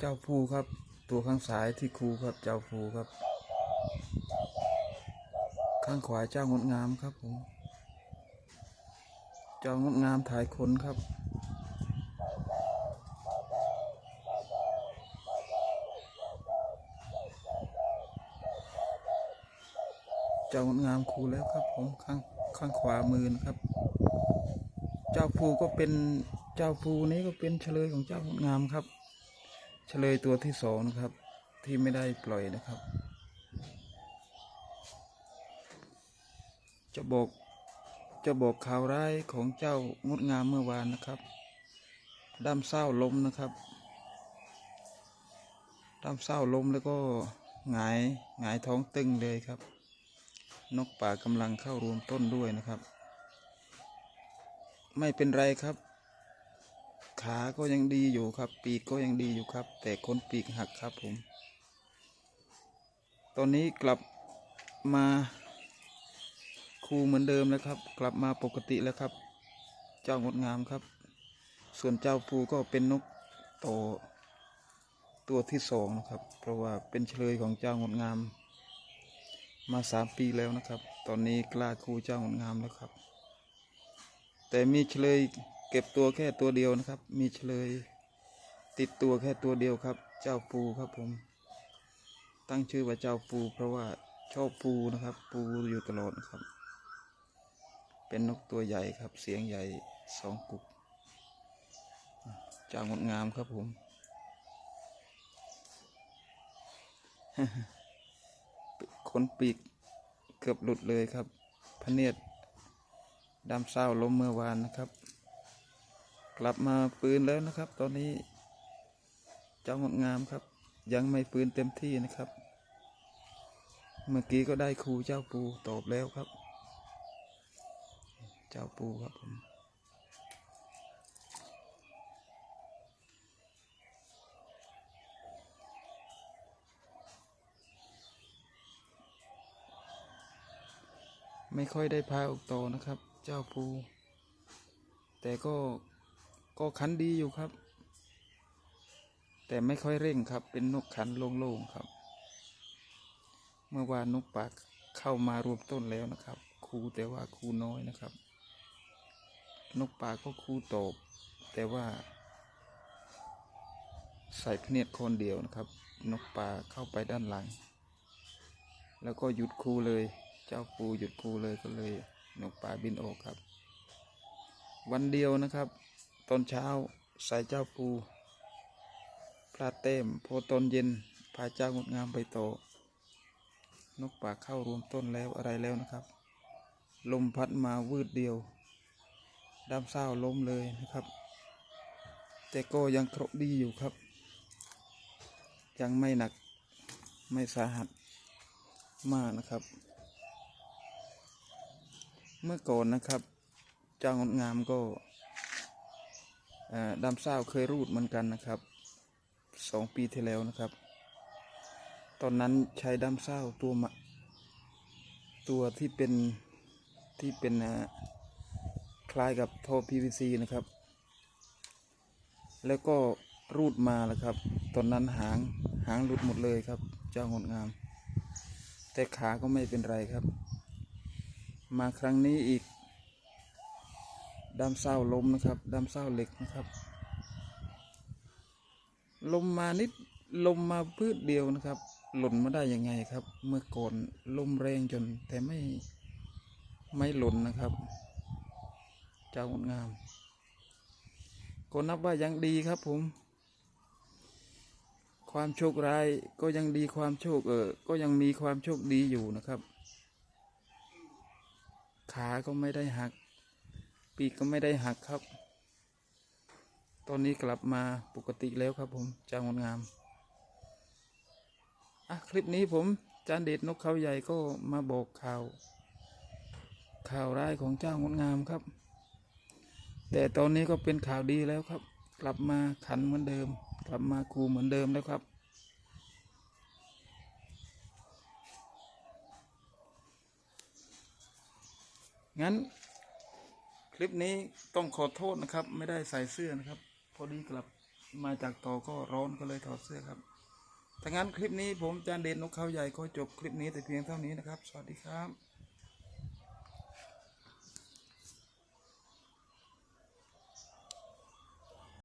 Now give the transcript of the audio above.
เจ้าภูครับ ตัวข้างซ้ายที่ครูครับ เจ้าภูครับ ข้างขวาเจ้างดงามครับผม เจ้างดงามถ่ายคนครับเจ้างดงามครูแล้วครับผมข้างข้างขวามือนะครับ เจ้าภูก็เป็นเจ้าภูนี้ก็เป็นเฉลยของเจ้างดงามครับ เฉลยตัวที่สองนะครับ ที่ไม่ได้ปล่อยนะครับ จะบอกจะบอกข่าวร้ายของเจ้างดงามเมื่อวานนะครับด้ามเศร้าล้มนะครับด้ามเศร้าล้มแล้วก็หงายหงายท้องตึงเลยครับ นกป่ากำลังเข้ารวมต้นด้วยนะครับ ไม่เป็นไรครับ ขาก็ยังดีอยู่ครับ ปีกก็ยังดีอยู่ครับ แต่คนปีกหักครับผม ตอนนี้กลับมาคูเหมือนเดิมแล้วครับ กลับมาปกติแล้วครับ เจ้างดงามครับ ส่วนเจ้าภูก็เป็นนกโตตัวที่สองนะครับ เพราะว่าเป็นเฉลยของเจ้างดงาม มาสามปีแล้วนะครับ ตอนนี้กล้าคูเจ้างดงามแล้วครับ แต่มีเฉลย เก็บตัวแค่ตัวเดียวนะครับ มีเฉลย ติดตัวแค่ตัวเดียวครับ เจ้าปูครับผม ตั้งชื่อว่าเจ้าปู เพราะว่าชอบปูนะครับ ปูอยู่ตลอดครับ เป็นนกตัวใหญ่ครับ เสียงใหญ่สองกุกจางดงามครับผม ขนปีกเกือบหลุดเลยครับพเนียดดำเศร้าล้มเมื่อวานนะครับ กลับมาปืนแล้วนะครับ ตอนนี้ เจ้างดงามครับ ยังไม่ปืนเต็มที่นะครับ เมื่อกี้ก็ได้ครูเจ้าปูตอบแล้วครับ เจ้าปูครับผมไม่ค่อยได้พาออกโตนะครับ เจ้าปู แต่ก็ ก็ขันดีอยู่ครับ แต่ไม่ค่อยเร่งครับ เป็นนกขันโล่งๆครับ เมื่อวานนกปากเข้ามารวมต้นแล้วนะครับคูแต่ว่าคูน้อยนะครับ นกป่าก็คูตบแต่ว่า ใส่พเนียดคนเดียวนะครับ นกป่าเข้าไปด้านหลัง แล้วก็หยุดคูเลย เจ้าปูหยุดคูเลยก็เลย นกป่าบินออกครับ วันเดียวนะครับ ตอนเช้าใส่เจ้าปูพลาเต้มพอตอนเย็นพาเจ้างดงามไปโต นกป่าเข้ารวมต้นแล้วอะไรแล้วนะครับ ลมพัดมาวืดเดียวดำเศร้าล้มเลยนะครับ แต่ก็ยังเคราะห์ดีอยู่ครับ ยังไม่หนักไม่สาหัสมากนะครับ เมื่อก่อนนะครับ เจ้างดงามก็ ดำเศร้าเคยรูดเหมือนกันนะครับสองปีที่แล้วนะครับ ตอนนั้นใช้ดำเศร้าตัวมะตัวที่เป็นที่เป็นคล้ายกับท่อ PVC นะครับ แล้วก็รูดมาแล้วครับ ตอนนั้นหางหางหลุดหมดเลยครับ เจ้างดงาม แต่ขาก็ไม่เป็นไรครับ มาครั้งนี้อีก ดำเศร้าลมนะครับดำเศร้าเหล็กนะครับ ลมมานิดลมมาพืชเดียวนะครับ หล่นมาได้ยังไงครับ เมื่อก่อนลมแรงจนแต่ไม่ไม่หล่นนะครับเจ้างดงาม ก็นับว่ายังดีครับผม ความโชคร้ายก็ยังดีความโชคเออ ก็ยังมีความโชคดีอยู่นะครับ ขาก็ไม่ได้หัก ปีกก็ไม่ได้หักครับ ตอนนี้กลับมาปกติแล้วครับผมจ้างดงามอะคลิปนี้ผมจานเด็ดนกเขาใหญ่ก็มาบอกข่าว ข่าวร้ายของเจ้างดงามครับ แต่ตอนนี้ก็เป็นข่าวดีแล้วครับ กลับมาขันเหมือนเดิม กลับมาคูเหมือนเดิมแล้วครับ งั้น คลิปนี้ต้องขอโทษนะครับ ไม่ได้ใส่เสื้อนะครับ พอดีกลับมาจากต่อก็ร้อนก็เลยถอดเสื้อครับถ้างั้นคลิปนี้ผมจานเด่นนกเขาใหญ่ก็จบคลิปนี้แต่เพียงเท่านี้นะครับ สวัสดีครับ